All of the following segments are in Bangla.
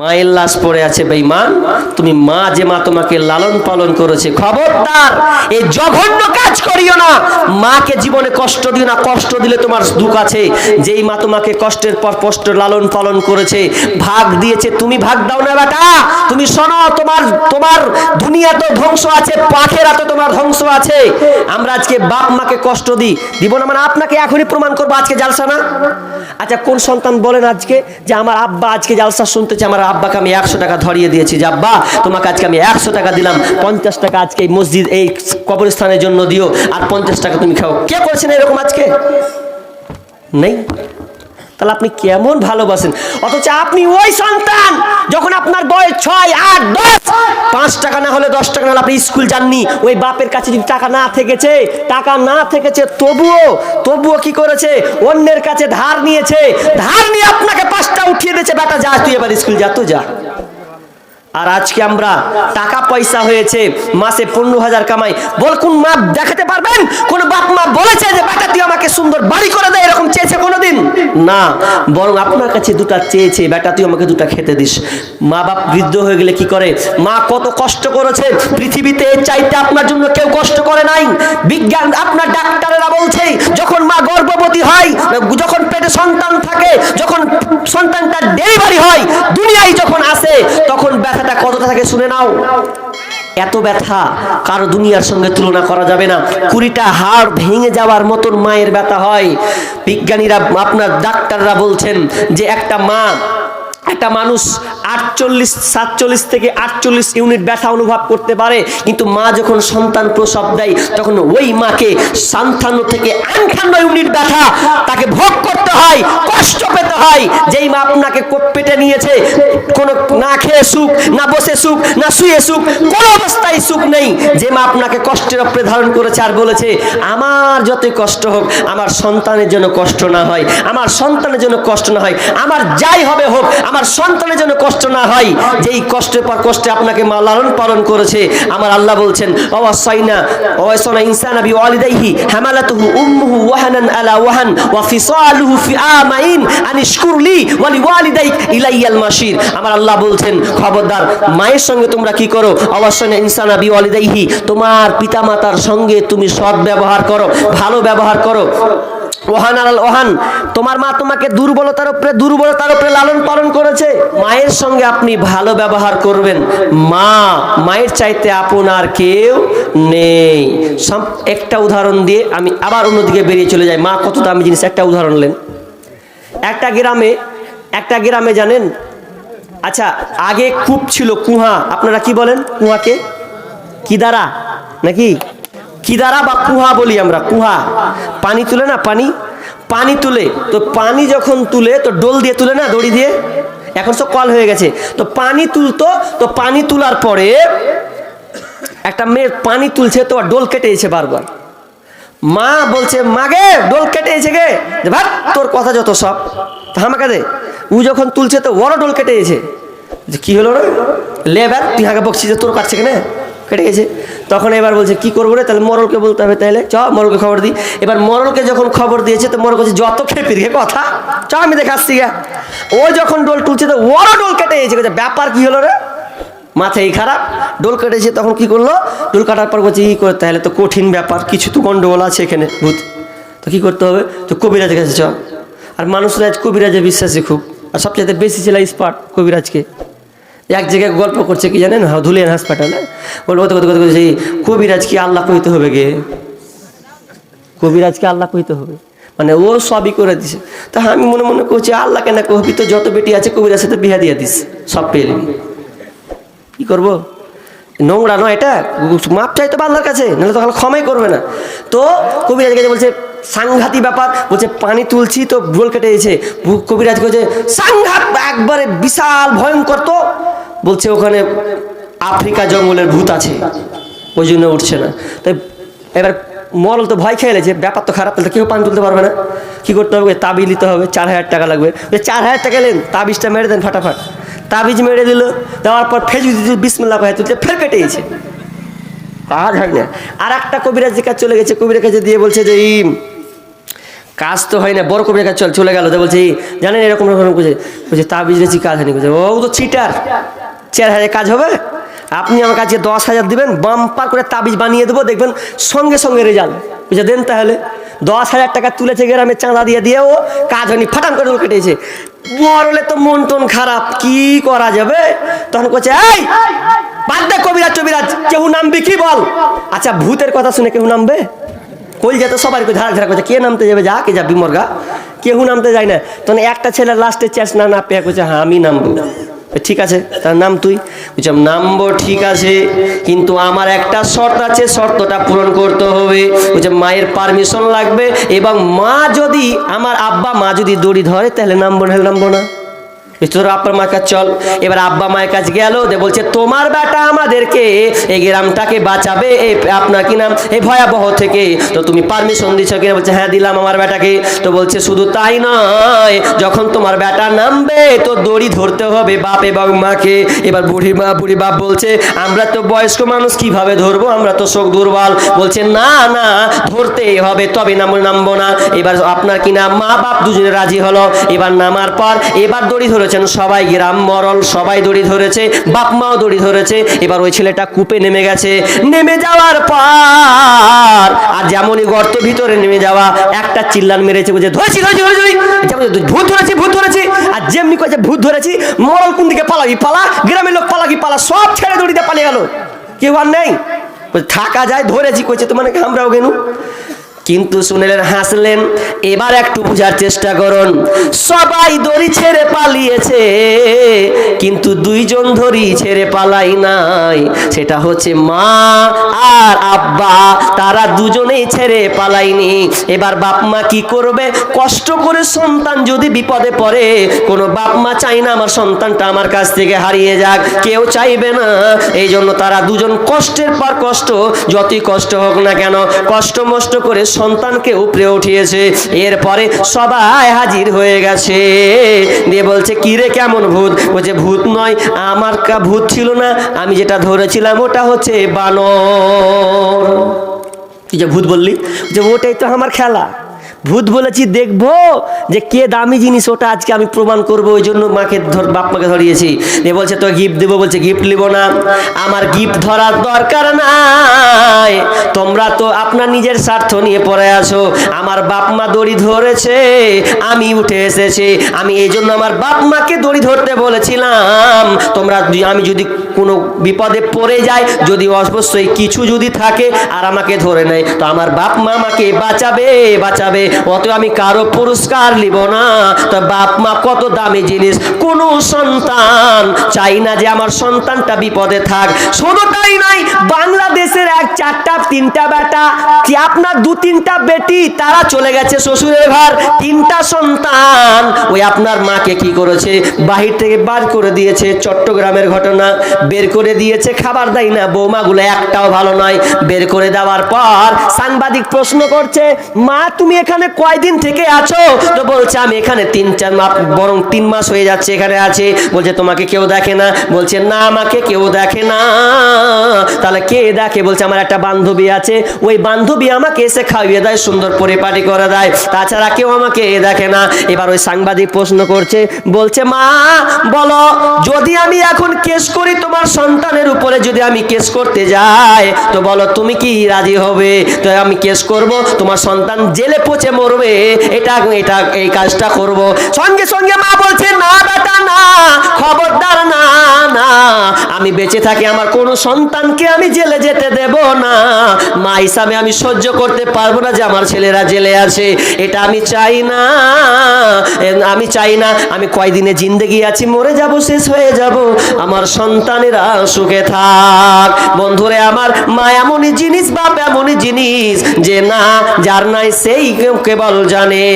মায়ের লাশ পড়ে আছে বেঈমান। তুমি মা যে মা তোমাকে লালন পালন করেছে, খবরদার, এই জঘন্য কাজ করিও না। মাকে জীবনে কষ্ট দিও না, কষ্ট দিলে তোমার দুঃখ আছে। যেই মা তোমাকে কষ্টের পর কষ্ট লালন পালন করেছে, ভাগ দিয়েছে, তুমি ভাগ দাও না বেটা। তুমি শোনো, তোমার তোমার দুনিয়া তো ধ্বংস আছে, পাখেরা তো তোমার ধ্বংস আছে। আমরা আজকে বাপ মাকে কষ্ট দিই। দিব না মানে আপনাকে এখনই প্রমাণ করব আজকে জালসা না? আচ্ছা কোন সন্তান বলেন আজকে যে আমার আব্বা আজকে জালসা শুনতেছে, আমার আব্বাকে আমি একশো টাকা ধরিয়ে দিয়েছি যে, আব্বা তোমাকে আজকে আমি একশো টাকা দিলাম, পঞ্চাশ টাকা আজকে এই মসজিদ, এই কবরস্থানের জন্য দিও, আর পঞ্চাশ টাকা তুমি খাও। কে করেছেন এরকম আজকে? নেই? তাহলে আপনি কেমন ভালোবাসেন? অথচ আপনি ওই সন্তান, যখন আপনার বয়স ছয়, আট, দশ, পাঁচ টাকা না হলে দশ টাকা না হলে আপনি স্কুল যাননি, ওই বাপের কাছে যদি টাকা না থেকেছে, টাকা না থেকেছে, তবুও তবুও কি করেছে? অন্যের কাছে ধার নিয়েছে, ধার নিয়ে আপনাকে পাঁচটা উঠিয়ে দিয়েছে, বেটা যা, তুই এবার স্কুল যা, তো যা। আর আজকে আমরা টাকা পয়সা হয়েছে, মাসে পনেরো হাজার কামাই। বল কোন মা দেখাতে পারবেন? কোন বাপ মা বলেছে যে, বেটা, তুই আমাকে সুন্দর বাড়ি করে দেয় এরকম চেয়েছে কোনোদিন? না, বরং আপনার কাছে দুটা চেয়েছে, বেটা, তুই আমাকে দুটা খেতে দিস। মা বাপ বৃদ্ধ হয়ে গেলে কি করে? মা কত কষ্ট করেছে, পৃথিবীতে চাইতে আপনার জন্য কেউ কষ্ট করে নাই। বিজ্ঞান আপনার ডাক্তারেরা বলছে, যখন মা গর্ভবতী হয়, যখন পেটে সন্তান থাকে, যখন সন্তানটা ডেলিভারি হয়, দুনিয়ায় যখন আসে, তখন ব্যথাটা কতটা থাকে শুনে নাও। এত ব্যথা কারও দুনিয়ার সঙ্গে তুলনা করা যাবে না। কুড়িটা হাড় ভেঙে যাওয়ার মতন মায়ের ব্যথা হয়। বিজ্ঞানীরা, আপনার ডাক্তাররা বলছেন যে একটা মা একটা মানুষ আটচল্লিশ, সাতচল্লিশ থেকে আটচল্লিশ ইউনিট ব্যথা অনুভব করতে পারে, কিন্তু মা যখন সন্তান প্রসব দেয়, তখন ওই মাকে সান্তান্ন থেকে আটান্ন ইউনিট ব্যথা তাকে ভোগ করতে হয়, কষ্ট পেতে হয়। যেই মা আপনাকে পেটে নিয়েছে, কোনো না খেয়ে সুখ, না বসে সুখ, না শুয়ে সুখ, কোনো অবস্থায় সুখ নেই। যে মা আপনাকে কষ্টের ওপরে ধারণ করেছে আর বলেছে, আমার যতই কষ্ট হোক, আমার সন্তানের জন্য কষ্ট না হয়, আমার সন্তানের জন্য কষ্ট না হয়, আমার যাই হবে হোক, আমার সন্তানের জন্য কষ্ট না হয়। যেই কষ্টের পর কষ্টে আপনাকে মা লালন পালন করেছে, আমার আল্লাহ বলছেন অবশ্যইনা অবশ্যনা ইনসান আবি ওয়ালিদাইহি হামালাতুহু উম্মুহু ওয়াহানান আলা ওয়াহান ওয়া ফিসালুহু ফি আমাইন আনিশকুরলি ওয়া লিওয়ালিদাইক ইলাইয়াল মাসির আমার আল্লাহ বলছেন, খবরদার, মায়ের সঙ্গে তোমরা কি করো? অবশ্যই ইনসান আবি ওয়ালিদাইহি, তোমার পিতামাতার সঙ্গে তুমি সৎ ব্যবহার করো, ভালো ব্যবহার করো। ওহান ওহান, তোমার মা তোমাকে দুর্বলতার উপরে দুর্বলতার উপরে লালন পালন করেছে। মায়ের সঙ্গে আপনি ভালো ব্যবহার করবেন। মা, মায়ের চাইতে আপনার কেউ নেই। একটা উদাহরণ দিয়ে আমি আবার অন্যদিকে বেরিয়ে চলে যাই। মা কত দামি জিনিস, একটা উদাহরণ নেন। একটা গ্রামে একটা গ্রামে জানেন? আচ্ছা আগে কূপ ছিল, কুহা। আপনারা কি বলেন কুয়াকে কিদারা, নাকি? কিদারা বা কুহা বলি আমরা, কুহা। পানি তুলে না, পানি? পানি তুলে। তো পানি যখন তুলে, তো ডোল দিয়ে তুলে না, দড়ি দিয়ে? এখন সব কল হয়ে গেছে। তো পানি তুলতো, তো পানি তোলার পরে একটা মেয়ে পানি তুলছে, তো ডোল কেটে বারবার। মা বলছে, মাগে ডোল কেটে গেছে গে। ভাত, তোর কথা যত সব। তো আমাকে দে। ও যখন তুলছে তো ওরও ডোল কেটে যে, কি হলো রে? লে ব্যাগ তুই হাঁকে বকছিস যে, তোর কাটছে কেনে? কেটে গেছে। তখন এবার বলছে, কি করব রে? তাহলে মরলকে বলতে হবে তাহলে চ, মরলকে খবর দিই এবার মরলকে যখন খবর দিয়েছে, তো মরল বলছে, যত খেপির গে কথা। চ, আমি দেখাচ্ছি গা। ও যখন ডোল তুলছে তো ওরও ডোল কেটে গেছে। ব্যাপার কি হলো রে? মাথায় খারাপ ডোল কেটেছে, তখন কি করল? ডোল কাটার পর বলছে কি করে, তাহলে তো কঠিন ব্যাপার, কিছু তো গন্ডগোল আছে এখানে, ভূত। তো কি করতে হবে? তো কবিরাজের কাছে চ আর মানুষরা আজ কবিরাজে বিশ্বাসী খুব। আর সবচেয়ে বেশি ছিল স্পাট কবিরাজকে। এক জায়গায় গল্প করছে কি জানেন? ধুলিয়ান হাসপাতালে। বলব কত কত সেই কবিরাজ কি আল্লাহ কইতে হবে গে। কবিরাজকে আল্লাহ কইতে হবে। মানে ও সবই করে দিছে। তা আমি মনে মনে করছি আল্লাহ কেন কবি তো যত বেটি আছে কবিরাজ সাথে বিহা দিয়ে দিস, সব পেয়ে। কি করব? নোংরা নয় এটা? মাপ চাইতো তো আল্লাহর কাছে, নাহলে তখন ক্ষমাই করবে না। তো কবিরাজ কাছে বলছে, সাংঘাতি ব্যাপার, বলছে, পানি তুলছি তো গোল কেটে গেছে। কবিরাজ বলছে, সাংঘাত একবারে বিশাল, ভয়ঙ্কর তো। বলছে, ওখানে আফ্রিকা জঙ্গলের ভূত আছে, ওই জন্য উঠছে না। তাই এবার মরল তো ভয় খেয়ে গেছে ব্যাপার তো খারাপ, তাহলে কেউ পানি তুলতে পারবে না। কি করতে হবে? তাবিজ নিতে হবে, চার হাজার টাকা লাগবে। চার হাজার টাকা নেন তাবিজটা মেরে দেন, ফাটাফাট। তাবিজ মেরে দিল দেওয়ার পর ফের যদি বিসমিল্লা পায়ে তুলছে ফের কেটে গেছে। কাজ হয় না। আর একটা কবিরাজ কাছে চলে গেছে কবিরের কাছে দিয়ে বলছে যে এই কাজ তো হয় না বড় কবির কাছে চল চলে গেল। তো বলছে "এই, জানেন এরকম এরকম বলছে বলছে তাবিজ রেছি কাজ হয়নি। বলছে ও তো চিটার চার হাজার কাজ হবে। আপনি আমার কাছে দশ হাজার দিবেন বাম্পার করে তাবিজ বানিয়ে দেবো দেখবেন সঙ্গে সঙ্গে রেজাল্ট বুঝে দেন তাহলে। দশ হাজার টাকা তুলেছে গ্রামে চাঁদা দিয়ে দিয়ে ও কাজ হয়নি, ফাটান করে কেটেছে। বড় হলে তো মন টন খারাপ, কি করা যাবে? তখন করছে এই, বাদ দে কবিরাজ টবিরাজ কেউ নামবে কি বল? আচ্ছা ভূতের কথা শুনে কেউ নামবে? কই যেত সবার কেউ ঝাড়া করছে কে নামতে যাবে? যা, কে যাবি, মর্গা? কেউ নামতে যায় না। তখন একটা ছেলে লাস্টে চান্স না না পেয়ে করছে হ্যাঁ আমি নামবো। ঠিক আছে, তার নাম তুই? বলছিলাম, নামবো, ঠিক আছে, কিন্তু আমার একটা শর্ত আছে, শর্তটা পূরণ করতে হবে। বলছে মায়ের পারমিশন লাগবে এবং মা যদি, আমার আব্বা মা যদি দড়ি ধরে, তাহলে নামবো না নামবো না। তোর মায়ের কাছে চল। এবার আব্বা মায়ের কাছে গেল বলছে, তোমার বেটা আমাদেরকে এই গ্রামটাকে বাঁচাবে, এই আপনার কি নাম? এই ভয়াবহ থেকে। তো তুমি পারমিশন দিচ্ছ কিনা? বলছে হ্যাঁ দিলাম আমার বেটাকে। তো বলছে, শুধু তাই নয়, যখন তোমার বেটা নামবে তো দড়ি ধরতে হবে বাপ এবং মাকে। এবার বুড়ি মা, বুড়ি বাপ বলছে, আমরা তো বয়স্ক মানুষ, কীভাবে ধরবো? আমরা তো শোক দুর্বল। বলছে, না না, ধরতেই হবে, তবে নাম, নামবো না। এবার আপনার কি নাম? মা, বাপ দুজনে রাজি হলো। এবার নামার পর, এবার দড়ি ধরেছেন সবাই, গ্রাম মরল, সবাই দড়ি ধরেছে, বাপ মাও দড়ি ধরেছে, এবার ওই ছেলেটা কূপে নেমে গেছে। নেমে যাওয়ার পর, আর যেমনই গর্ত ভিতরে নেমে যাওয়া, একটা চিল্লান মেরেছে বুঝে ধরেছি ধরেছি ধরেছি ভূত ধরেছি ভূত ধরেছি। আর যেমনি কয়েছে, ভূত ধরেছি। মরল কোন দিকে পালাবি, পালা, গ্রামের লোক পালাবি, পালা, সব ছেড়ে দড়িতে পালিয়ে গেল। কেউ আর নেই। থাকা যায়, ধরেছি। কইছে, তোমার আমরাও গেনু? কিন্তু শুনলেন হাসলেন, এবার একটু বুঝার চেষ্টা করুন। সবাই দড়ি ছেড়ে পালিয়েছে, কিন্তু দুইজন দড়ি ছেড়ে পালাই নাই। সেটা হচ্ছে মা আর আব্বা। তারা দুজনেই ছেড়ে পালাইনি এবার বাপ মা কি করবে? কষ্ট করে সন্তান যদি বিপদে পড়ে, কোনো বাপ মা চাই না আমার সন্তানটা আমার কাছ থেকে হারিয়ে যাক, কেউ চাইবে না। এই জন্য তারা দুজন কষ্টের পর কষ্ট, যতই কষ্ট হোক না কেন, কষ্ট মষ্ট করে সন্তানকে উপরে উঠিয়েছে। এরপরে সবাই হাজির হয়ে গেছে। দিয়ে বলছে কিরে কেমন ভূত? বলছে, ভূত নয়, আমার কা, ভূত ছিল না, আমি যেটা ধরেছিলাম, ওটা হচ্ছে বানর। তুই যে ভূত বললি? যে ওটাই তো আমার খেলা। ভূত বলেছি, দেখব যে কে দামি জিনিস ওটা আজকে আমি প্রমাণ করব। ওই জন্য মাকে ধর, বাপ মাকে ধরিয়েছি। এ বলছে তো গিফট দেবো। বলছে গিফট নিব না। আমার গিফট ধরার দরকার নাই। তোমরা তো আপনার নিজের স্বার্থ নিয়ে পড়ে আছো। আমার বাপ মা দড়ি ধরেছে, আমি উঠে এসেছি। আমি এই জন্য আমার বাপ মাকে দড়ি ধরতে বলেছিলাম। তোমরা আমি যদি কোনো বিপদে পড়ে যায়, যদি অবশ্যই কিছু যদি থাকে আর আমাকে ধরে নেয়, তো আমার বাপ মা আমাকে বাঁচাবে বাঁচাবে। অত আমি কারও পুরস্কার নিব না। তো বাপ মা কত দামি জিনিস। কোনো সন্তান চাই না যে আমার সন্তানটা বিপদে থাক। শুধু তাই নাই বাংলাদেশের এক চারটা, তিনটা বেটা আপনার দু তিনটা বেটি, তারা চলে গেছে শ্বশুরের ঘর। তিনটা সন্তান, ওই আপনার মাকে কি করেছে? বাহির থেকে বার করে দিয়েছে। চট্টগ্রামের ঘটনা বের করে দিয়েছে, খাবার দেয় না। বৌমাগুলো একটাও ভালো নয়। বের করে দেওয়ার পর সাংবাদিক প্রশ্ন করছে, মা, তুমি এখানে কয়দিন থেকে আছো? তো বলছে, আমি এখানে তিন, চার মাস, বরং তিন মাস হয়ে যাচ্ছে, এখানে আছে। বলছে, তোমাকে কেউ দেখে না? বলছে, না, আমাকে কেউ দেখে না। তাহলে কে দেখে? বলছে, আমার একটা বান্ধবী আছে। ওই বান্ধবী আমাকে এসে খাইয়ে দেয়, সুন্দর পরিপাটি করে দেয়। তাছাড়া কেউ আমাকে এ দেখে না। এবার ওই সাংবাদিক প্রশ্ন করছে, বলছে, মা, বলো, যদি আমি এখন কেস করি তোমার সন্তানের উপরে যদি আমি কেস করতে যাই, তো বলো তুমি কি রাজি হবে? তো আমি কেস করব, তোমার সন্তান জেলে পচে মরবে, এটা এটা, এই কাজটা করব। সঙ্গে সঙ্গে মা বলছে, না বেটা, না, খবরদার, না না, আমি বেঁচে থাকি, আমার কোনো সন্তানকে আমি জেলে যেতে দেব না। মা হিসাবে আমি সহ্য করতে পারব না যে আমার ছেলেরা জেলে আছে, এটা আমি চাই না আমি চাই না, আমি কয়দিনে জিন্দেগি আছি, মরে যাব, শেষ হয়ে যাব। আমার সন্তানেরা সুখে থাক। বন্ধুরে আমার, মা এমনই জিনিস, বাপ এমনই জিনিস যে না, যার নাই সেই কেউ কেবল জানে।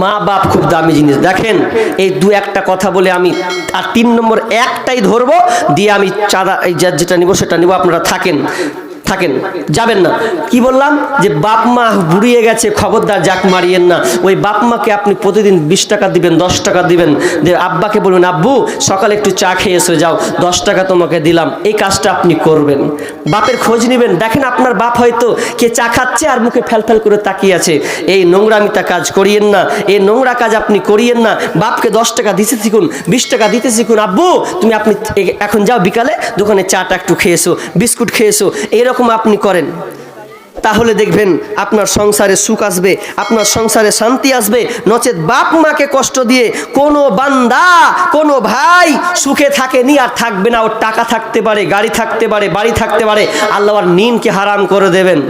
মা বাপ খুব দামি জিনিস। দেখেন, এই দু একটা কথা বলে আমি আর তিন নম্বর একটাই ধরবো, দিয়ে আমি চাঁদা, এই যেটা নিব সেটা নিব। আপনারা থাকেন। থাকেন, যাবেন না। কি বললাম? যে বাপ মা বুড়িয়ে গেছে, খবরদার যাক, মারিয়েন না। ওই বাপ মাকে আপনি প্রতিদিন বিশ টাকা দিবেন, দশ টাকা দিবেন। আব্বাকে বলবেন আব্বু, সকালে একটু চা খেয়ে এসে যাও, দশ টাকা তোমাকে দিলাম। এই কাজটা আপনি করবেন। বাপের খোঁজ নেবেন। দেখেন আপনার বাপ হয়তো কে চা খাচ্ছে আর মুখে ফেল করে তাকিয়ে আছে। এই নোংরামিতা কাজ করিয়েন না। এই নোংরা কাজ আপনি করিয়েন না। বাপকে দশ টাকা দিতে শিখুন, বিশ টাকা দিতে শিখুন। আব্বু, তুমি আপনি এখন যাও বিকালে, দোকানে চাটা একটু খেয়েছো বিস্কুট খেয়েছো এইরকম আপনি করেন, তাহলে দেখবেন আপনার সংসারে সুখ আসবে, আপনার সংসারে শান্তি আসবে। নচেত বাপ মাকে কষ্ট দিয়ে কোনো বান্দা, কোনো ভাই সুখে থাকেনি আর থাকবে না। ওর টাকা থাকতে পারে, গাড়ি থাকতে পারে, বাড়ি থাকতে পারে। আল্লাহর নিনকে হারাম করে দেবেন।